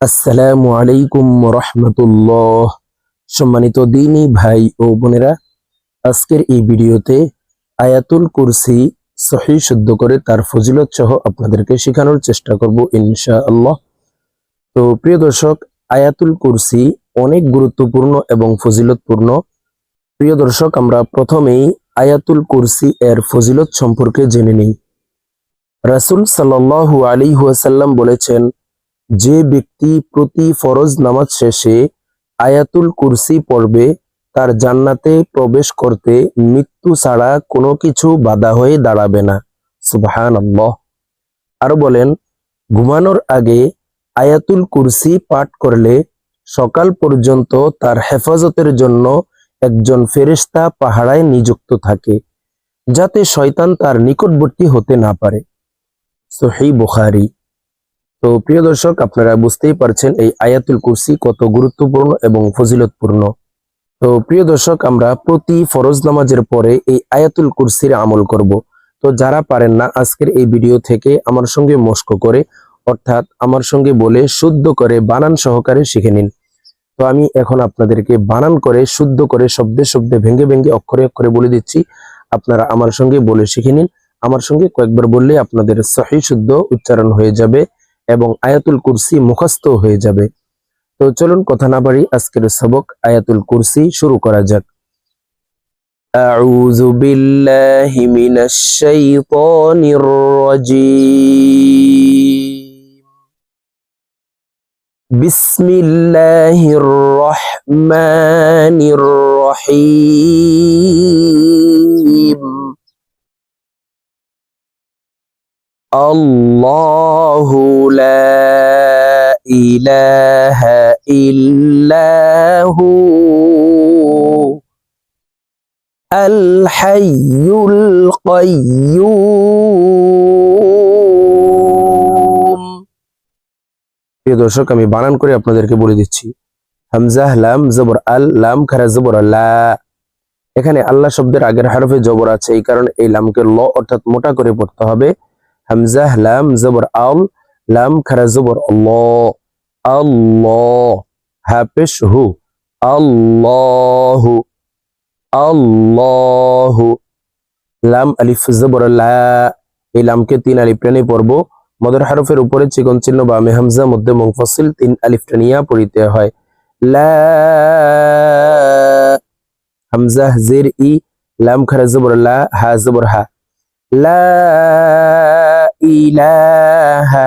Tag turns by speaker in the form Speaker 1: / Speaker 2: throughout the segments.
Speaker 1: আসসালামু আলাইকুম রহমতুল্লাহ সম্মানিত দিনী ভাই ও বোনেরা, আজকের এই ভিডিওতে আয়াতুল কুরসি সহি শুদ্ধ করে তার ফজিলত সহ আপনাদেরকে শেখানোর চেষ্টা করব ইনশা আল্লাহ তো প্রিয় দর্শক, আয়াতুল কুরসি অনেক গুরুত্বপূর্ণ এবং ফজিলতপূর্ণ। প্রিয় দর্শক, আমরা প্রথমেই আয়াতুল কুরসি এর ফজিলত সম্পর্কে জেনে নিই। রাসুল সাল্লাল্লাহু আলাইহি ওয়াসাল্লাম বলেছেন যে ব্যক্তি প্রতি ফরজ নামাজ শেষে আয়াতুল কুরসি পড়বে, তার জান্নাতে প্রবেশ করতে মৃত্যু ছাড়া কোনো কিছু বাধা হয়ে দাঁড়াবে না। সুবহান আরও বলেন, ঘুমানোর আগে আয়াতুল কুরসি পাঠ করলে সকাল পর্যন্ত তার হেফাজতের জন্য একজন ফেরেশতা পাহারায় নিযুক্ত থাকে, যাতে শয়তান তার নিকটবর্তী হতে না পারে। সহি বুখারী। তো প্রিয় দর্শক, আপনারা বুঝতেই পারছেন এই আয়াতুল কুরসি কত গুরুত্বপূর্ণ এবং ফজিলতপূর্ণ। তো প্রিয় দর্শক, আমরা প্রতি ফরজ নামাজের পরে এই আয়াতুল কুরসির আমল করব। তো যারা পারেন না আজকের এই ভিডিও থেকে আমার সঙ্গে মস্ক করে, অর্থাৎ আমার সঙ্গে বলে শুদ্ধ করে বানান সহকারে শিখে নিন। তো আমি এখন আপনাদেরকে বানান করে, শুদ্ধ করে শব্দে শব্দে ভেঙে ভেঙে অক্ষরে অক্ষরে বলে দিচ্ছি। আপনারা আমার সঙ্গে বলে শিখে নিন। আমার সঙ্গে কয়েকবার বললে আপনাদের সহি শুদ্ধ উচ্চারণ হয়ে যাবে। এবং আয়াতুল কুরসি মুখস্থ হয়ে যাবে তো চলুন কথা না বাড়ি আজকের সবক আয়াতুল কুরসি শুরু করা যাক أعوذ بالله من الشيطان الرجيم بسم الله الرحمن الرحيم الله لا إله إلا هو الحي القيوم প্রিয় দর্শক আমি বানান করে আপনাদেরকে বলে দিচ্ছি হামজা লাম জবর আল লাম খারা জবর লা এখানে আল্লাহ শব্দের আগের হরফে জবর আছে এই কারণে এই লামকে ল অর্থাৎ মোটা করে পড়তে হবে হামজা লাম জবর আল লাম খারা জবর ল আল্লাহ হু আল্লাহু আল্লাহু লাম আলিফ জবর এই লামকে তিন আলিফ টেনে পড়ব। মদের হরফের উপরে চিকন চিহ্ন বা মে হামজা, মধ্যে মুনফসিল তিন আলিফ টেনিয়া পড়িতে হয়। লা। হামজা, জের, ই লাম খারা জবর লা হা জবর হা। লা। ইলাহা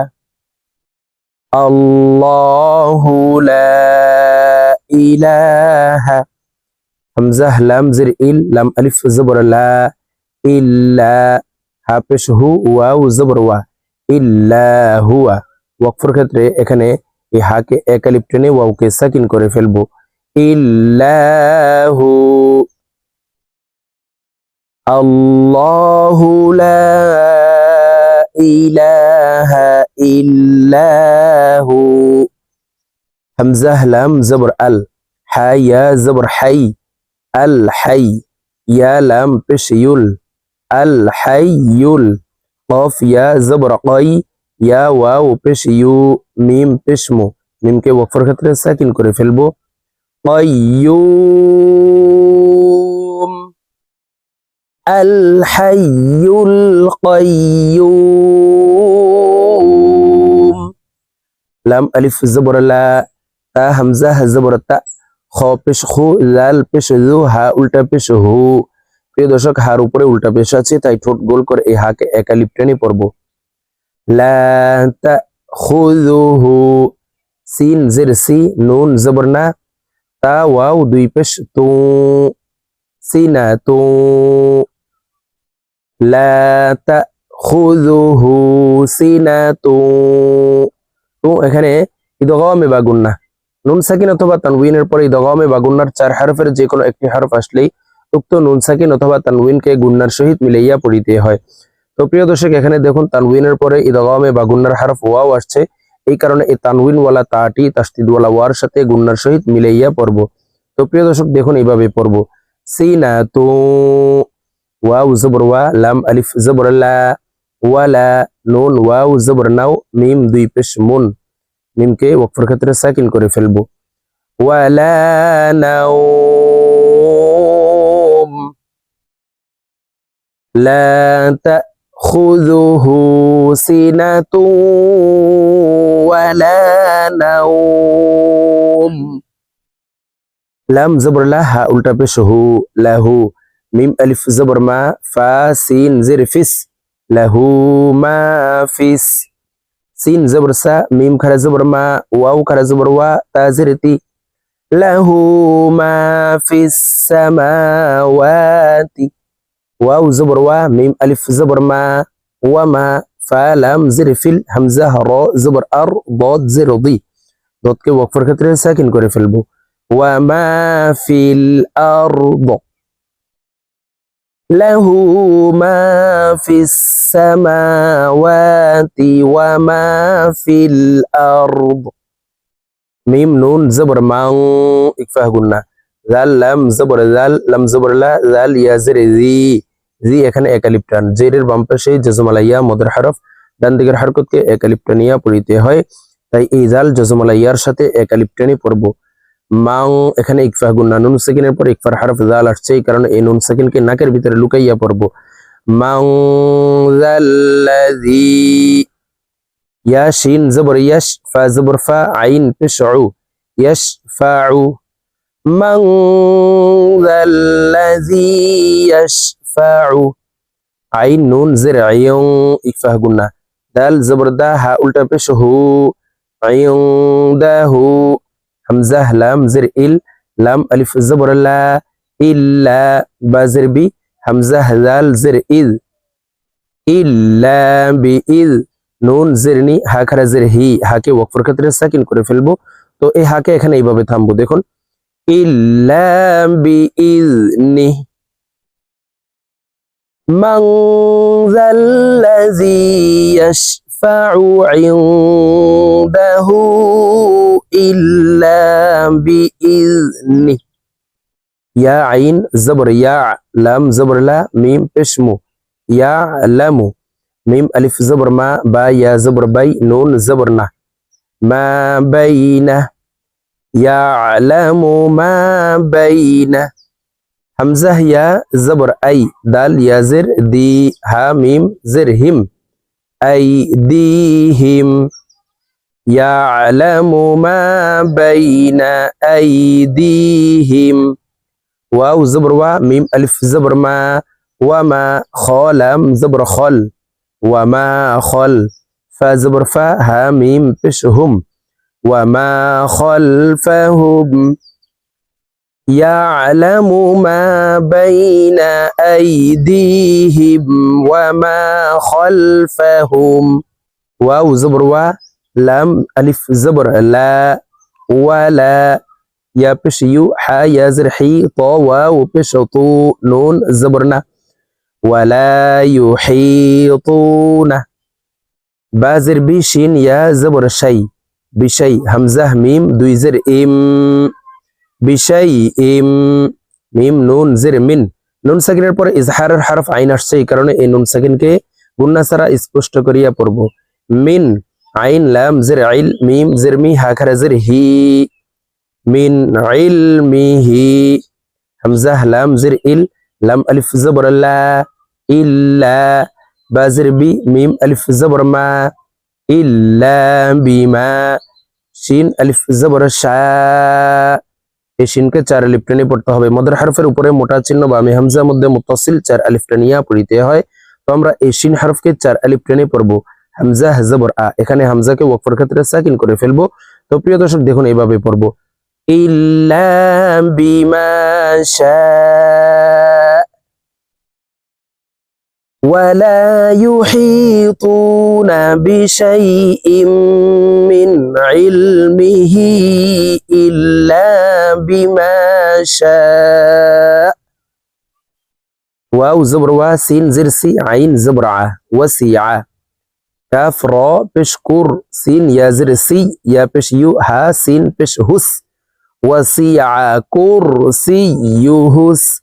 Speaker 1: আল্লাহু লা ইলাহা হামজা লাম জের ইল লাম আলিফ জবর লা ইল্লা হা পেশ হু ওয়াও জবর ওয়া ইল্লা হুয়া ওয়াকফের ক্ষেত্রে এখানে এই হাকে এক আলিফ টেনে ওয়াওকে সাকিন করে ফেলব। ইল্লাহু আল্লাহু লা ইলাহা ইল্লাহু হামজা লাম জবর আল হা ইয়া জবর হাই আল হাই ইয়া লাম পেশ ইউল আল হাইয়ুল কফ ইয়া জবর কই ইয়া ওয়াও পেশ ইউ মিম পেশমু মিমকে ওয়াকফের ক্ষেত্রে সাকিন করে ফেলবো قيوم আল-হাইয়ুল কাইয়ুম লাম আলিফ জবর তা হামজা হা তা খ পেশ হু লাল পেশ লু হা উল্টা পেশ হু প্রিয় দর্শক, হার উপরে উল্টা পেশ আছে, তাই ঠোঁট গোল করে এই হাকে একা লিপটেনে পড়ব। লা তা খুযুহু, সিন জের সি, নুন জবর না। তা ওয়াও দুই পেশ তু। সিনা তু। তা খুযুহু সিনা তু এখানে ইদগামে বা গুন্না। নুন সাকিন অথবা তানউইনের পরে ইদগামে বা গুন্নার চার হরফের যে কোনো একটি হরফ আসলেই উক্ত নুন সাকিন অথবা তানউইনকে গুন্নার সহিত মিলাইয়া পড়িতে হয়। তো প্রিয় দর্শক, এখানে দেখুন তানউইনের পরে ইদগামে বা গুন্নার হরফ ওয়াও আসছে। এই কারণে এই তানউইন ওয়ালা তাটি, তাসদিদওয়ালা ওয়ার সাথে গুন্নার সহিত মিলাইয়া পড়ব। তো প্রিয় দর্শক, দেখুন এইভাবে পড়ব। সিনা তু ওয়াও জবর ওয়া লাম আলিফ জবর লা ওয়ালা নুন ওয়াও জবর নাও মিম দুই পেশ মুন মিমকে ওয়াকফের ক্ষেত্রে সাকিন করে ফেলবো ওয়ালা নাওম لا تأخذه سنة ولا نوم লাম জবর লাহা উল্টা পেশ হু লাহু মিম আলিফ জবর মা ফা সিন জের ফিস লাহু মা ফিস সিন জবর সা মিম খারা জবর মা ওয়াও খারা জবর ওয়া তা জের তি লাহু মা ফিস সামাওয়াতি ওয়াও জবর ওয়া মিম আলিফ জবর মা ওয়া মা ফা লাম জের ফিল হামজা র জবর আর দদ জের দি দদকে ওয়াকফের ক্ষেত্রে সাকিন করে ফেলবো وما في الأرض له ما في السماوات وما في الأرض ميم نون زبر مان إكفاه قلنا ذال لم زبر ذال لم زبر لا ذال يازر ذي জি এখানে একালিপ টান জেরের বাম পাশে জজমালাইয়া মদের হরফ ডান দিকের হরকতকে একালিপ টানিয়া পড়িতে হয় তাই এই জাল জজমালাইয়ার সাথে একালিপ টানি পড়বো মাং এখানে ইকফা গুন্না নুন সেকেন্ডের পর ইকফার হারফ জাল আসছে, এই কারণে এই নুন সেকেন্ডকে নাকের ভিতরে লুকাইয়া পড়ব। মাং জাল্লাযী ইয়া শিন জবর ইয়াশ ফা জবর ফা আইন পেশউ ইয়াশ ফাউ ইয়াশফাউ। আইন, নুন, জের, আইয়ং ইকফা গুন্না দাল, জবর, দা, হা, উল্টা পেশ হু আইয়ং দাহু হামজা লাম জের ইল লাম আলিফ জবর লা ইল্লা বা জের বি হামজা হাজাল জের ইল ইল্লা বি ইল নুন জেরনি হা খারা জের হি হাকে ওয়াকফর ক্ষেত্রে সাকিন করে ফেলবো তো এই হাকে এখানে এইভাবে থামবো দেখুন ইল্লা বি ইজনি من ذا الذي يشفع عنده إلا بإذنه. يا عين زبر يا لام زبر لا ميم بشمو. يا لمو ميم ألف زبر ما با يا زبر بي نون زبرنا ما بين يعلم ما بين همزة يا زبر أي. دال يا زر دي ها ميم زر هم أيديهم يعلم ما بين أيديهم. واو زبر وا ميم ألف زبر ما وما خالم زبر خل وما خل فا زبر فا ميم بشهم وما خلفهم. يعلم ما بين أيديهم وما خلفهم. واو زبر وا লাম আলিফ জবর লা ওয়ালা ইয়া পেশ ইউ হা ইয়াজের হি ত ওয়া ও পেশ তু নুন জবর না ওয়ালা ইউ হি তু না বাজের বি শিন ইয়া জবর শাই বিষয় হামজা মিম দুই জের ইম বিষয় ইম মিম নুন জের মিন নুন সাকিনের পর ইজহারের হারফ আইন আসছে এই কারণে এই নুন সাকিনকে গুন্না ছাড়া স্পষ্ট করিয়া পড়ব মিন আইন, লাম, জের, আইল, মিম, জের, মি হাখারা জের, হি, মিন, আইল, মি, হি, হামজা, লাম, জের, ইল, লাম, আলিফ, জবর, লা ইল্লা বা, জের, বি, মিম, আলিফ, জবর, মা ইল্লা বিমা শিন, আলিফ, জবর, শা, এই শিনকে চার আলিফ পড়তে হবে। মদের হারফের উপরে মোটা চিহ্ন বা আমি হামজার মধ্যে মুতাসিল চার আলিফ টেনিয়া পড়িতে হয়। তো আমরা এই শিন হারফকে চার আলিফ টেনে পড়ব। হামজা জবর আ এখানে হামজাকে ওয়াকফের ক্ষেত্রে সাকিন করে ফেলবো তো প্রিয় দর্শক দেখুন এইভাবে পড়বো ইল্লা বিমা শাআ ولا يحيطون بشيء من علمه إلا بما شاء واو زبر واسين زرسي عين زبرعة وسيعة كاف را پیش سين يازر سي يا بش يو ها سين بش هس وسيع كور سي يو هس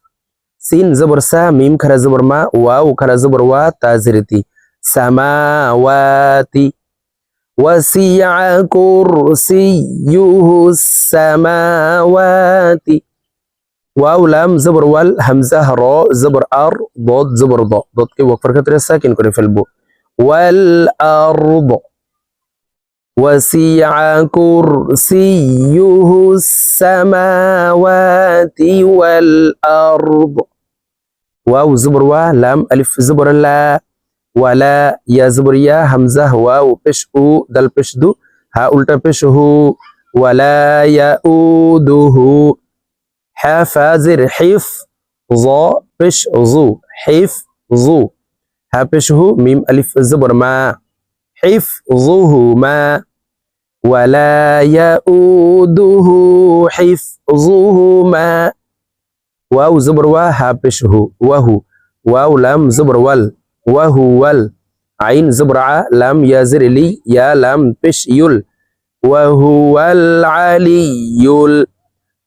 Speaker 1: سين زبر سا ميم كرا زبر ما واو كرا زبر وا تا زیر تی سماواتی وسيع كرسيه السماوات واو لام زبر وال همزة را زبر ار ضاد زبر ضاد ضاد كي وقفر کا ساکن في البو. والأرض. وسع كرسيه السماوات والأرض. واو زبر وا لام ألف زبر لا ولا يا زبر يا همزة واو بش أو دل بش دو ها ألتا بش هو ولا يؤوده حافظ حفظ بش زو حفظ ظو ها بش هو ميم ألف زبر ما حفظهما ولا يؤوده حفظهما واو زبر وا ها بش هو وهو واو لام زبر وال وهو ال عين زبر ع لام يا زر لي يا لام بش يل وهو العلي ال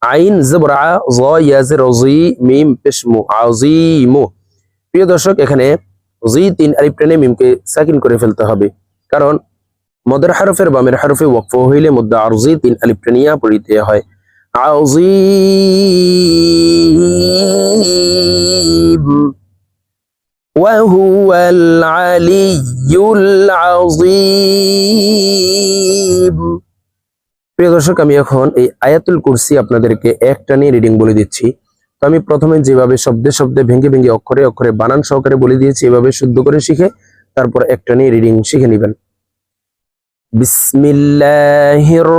Speaker 1: عين زبر ع ظا يا زر ظي ميم بشمو عظيم প্রিয় দর্শক এখানে জি তিন আলিফ টেনে মিমকে সাকিন করে ফেলতে হবে কারণ মদের হারফের বামের হারফে ওয়াকফ হইলে মধ্য আরজি তিন আলিফ টেনিয়া পড়িতে হয় عظيم وهو العلي العظيم প্রিয় দর্শক আমি এখন এই আয়াতুল কুরসি আপনাদেরকে একটা নিয়ে রিডিং বলে দিচ্ছি তো আমি প্রথমে যেভাবে শব্দে শব্দে ভেঙে ভেঙে অক্ষরে অক্ষরে বানান সহকারে বলে দিয়েছি, এভাবে শুদ্ধ করে শিখে তারপর একটা নিয়ে রিডিং শিখে নেবেন। বিসমিল্লাহির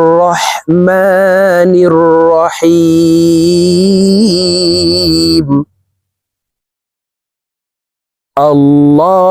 Speaker 1: আল্লাহু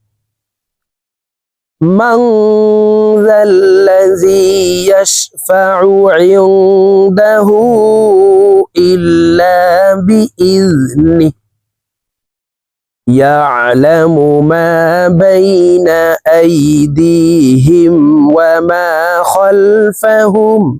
Speaker 1: من ذا الذي يشفع عنده إلا بإذنه. يعلم ما بين أيديهم وما خلفهم.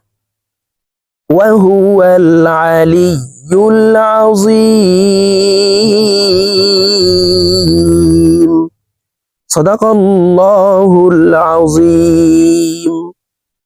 Speaker 1: وهو العلي العظيم. صدق الله العظيم.